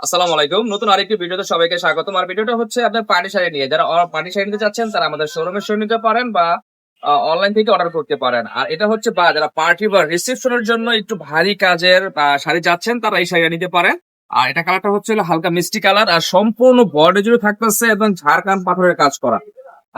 আসসালামু আলাইকুম। নতুন আরেকটি ভিডিওতে সবাইকে স্বাগতম। আর ভিডিওটা হচ্ছে আপনার পানি শাড়ি নিয়ে। যারা পানি শাড়ি নিতে চাচ্ছেন, তারা আমাদের শোরুমে শুনে নিতে পারেন বা অনলাইন থেকে অর্ডার করতে পারেন। আর এটা হচ্ছে বা, যারা পার্টি বা রিসেপশনের জন্য একটু ভারী কাজের শাড়ি যাচ্ছেন, তারা এই শাড়িটা নিতে পারেন। আর এটা কালারটা হচ্ছে হলো হালকা মিষ্টি কালার আর সম্পূর্ণ বডি জুড়ে থাকতেছে এবং ঝাড়খান পাথরের কাজ করা।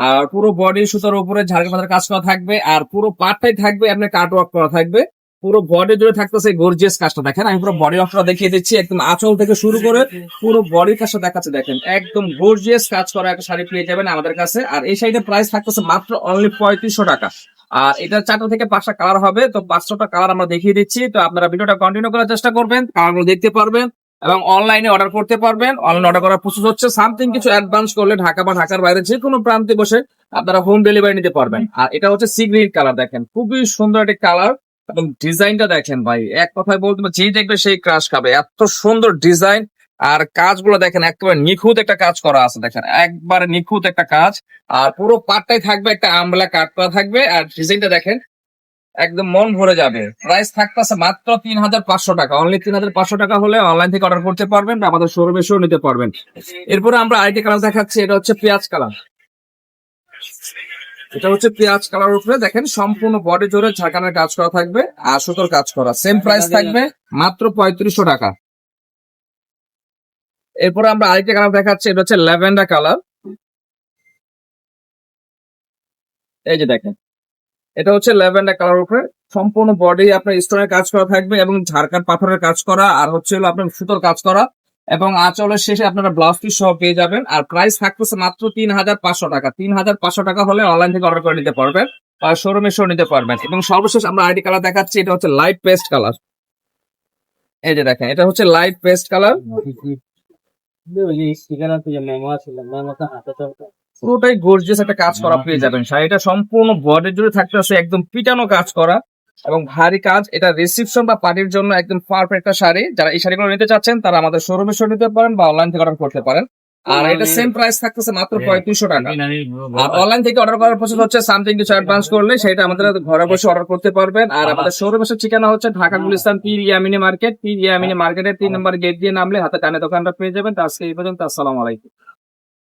আর পুরো বডি সুতার উপরে ঝাড়খান পাথরের কাজ করা থাকবে, আর পুরো পার্টটাই থাকবে, আপনার কাট ওয়ার্ক করা থাকবে। পুরো বডি জুড়ে থাকতেছে গর্জিয়াস কাজটা, দেখেন? আমি পুরো বডি ওয়ার্কটা দেখিয়ে দিচ্ছি, একদম আঁচল থেকে শুরু করে পুরো বডির কাজটা দেখাচ্ছে, দেখেন? একদম গর্জিয়াস কাজ করা একটা শাড়ি পেয়ে যাবেন আমাদের কাছে। আর এই শাড়িটার প্রাইস থাকতেছে মাত্র অনলি পঁয়ত্রিশশো টাকা। আর এটা চারটা থেকে পাঁচটা কালার হবে, তো পাঁচটা কালার আমরা দেখিয়ে দিচ্ছি। তো আপনারা ভিডিওটা কন্টিনিউ করার চেষ্টা করবেন কালারগুলো দেখতে পারবেন এবং অনলাইনে অর্ডার করতে পারবেন। অনলাইন অর্ডার করার প্রসেস হচ্ছে সামথিং কিছু অ্যাডভান্স করলে ঢাকা বা ঢাকার বাইরে যে কোনো প্রান্তে বসে আপনারা হোম ডেলিভারি নিতে পারবেন। আর এটা হচ্ছে সি গ্রিন কালার দেখেন? খুবই সুন্দর একটি কালার এবং ডিজাইনটা দেখেন ভাই, এক কথায় বলতে যে দেখবে সেই ক্রাশ খাবে। এত সুন্দর ডিজাইন, আর কাজগুলো দেখেন একেবারে নিখুঁত একটা কাজ করা আছে, দেখেন। একবারে নিখুঁত একটা কাজ, আর পুরো পাটটাই থাকবে একটা আমলা কাট করা থাকবে, আর ডিজাইনটা দেখেন, একদম মন ভরে যাবে। প্রাইস থাকতেছে মাত্র তিন হাজার পাঁচশো টাকা। অনলি তিন হাজার পাঁচশো টাকা হলে অনলাইন থেকে অর্ডার করতে পারবেন বা আমাদের শোরুমে এসেও নিতে পারবেন। এরপরে আমরা আরেকটি কালার দেখাচ্ছি, এটা হচ্ছে পেঁয়াজ কালার এটা হচ্ছে পেঁয়াজ কালার উপরে দেখেন সম্পূর্ণ বডি জোরে ঝাঁকানোর কাজ করা থাকবে আর সুতোর কাজ করা। সেম প্রাইস থাকবে মাত্র পঁয়ত্রিশশো টাকা। এরপরে আমরা আরেকটা কালার দেখাচ্ছি এটা হচ্ছে ল্যাভেন্ডার কালার এই যে দেখেন এটা হচ্ছে ল্যাভেন্ডার কালার উপরে সম্পূর্ণ বডি আপনার স্টোনের কাজ করা থাকবে এবং ঝাড়খান পাথরের কাজ করা আর হচ্ছে হলো আপনার সুতোর কাজ করা। এবং আঁচলের শেষে আপনারা ব্লাউজ পিস সহ পেয়ে যাবেন। আর প্রাইস থাকতেছে মাত্র তিন হাজার পাঁচশো টাকা। তিন হাজার পাঁচশো টাকা হলে অনলাইন থেকে অর্ডার করে নিতে পারবেন আর শোরুমে শো নিতে পারবেন। এবং সর্বশেষ আমরা আইডি কালার দেখাচ্ছি, এটা হচ্ছে লাইট পেস্ট কালার এই যে দেখেন, এটা হচ্ছে লাইট পেস্ট কালার পুরোটাই গর্জিয়াস একটা কাজ করা পেয়ে যাবেন। শাড়িটা সম্পূর্ণ বডি জুড়ে থাকতেছে, একদম পিটানো কাজ করা। এবং ভারী কাজ এটা রিসিপশন বা পার্টির জন্য একদম পারফেক্ট একটা শাড়ি। যারা এই শাড়িগুলো নিতে চাচ্ছেন তারা আমাদের শোরুমে এসে নিতে পারেন বা অনলাইন থেকে অর্ডার করতে পারেন। আর এটা সেম প্রাইস থাকতেছে মাত্র পঁয়ত্রিশশো টাকা। আর অনলাইন থেকে অর্ডার করার প্রসেস হচ্ছে সামথিং কিছু অ্যাডভান্স করলে সেটা আমাদের ঘরে বসে অর্ডার করতে পারবেন। আর আমাদের শোরুম এসে ঠিকানা হচ্ছে ঢাকা গুলিস্তান পীর ইয়ামিনী মার্কেট। পীর ইয়ামিনী মার্কেটের তিন নম্বর গেট দিয়ে নামলে হাতে টানে দোকানটা পেয়ে যাবেন। আজকে এই পর্যন্ত আসসালামু আলাইকুম।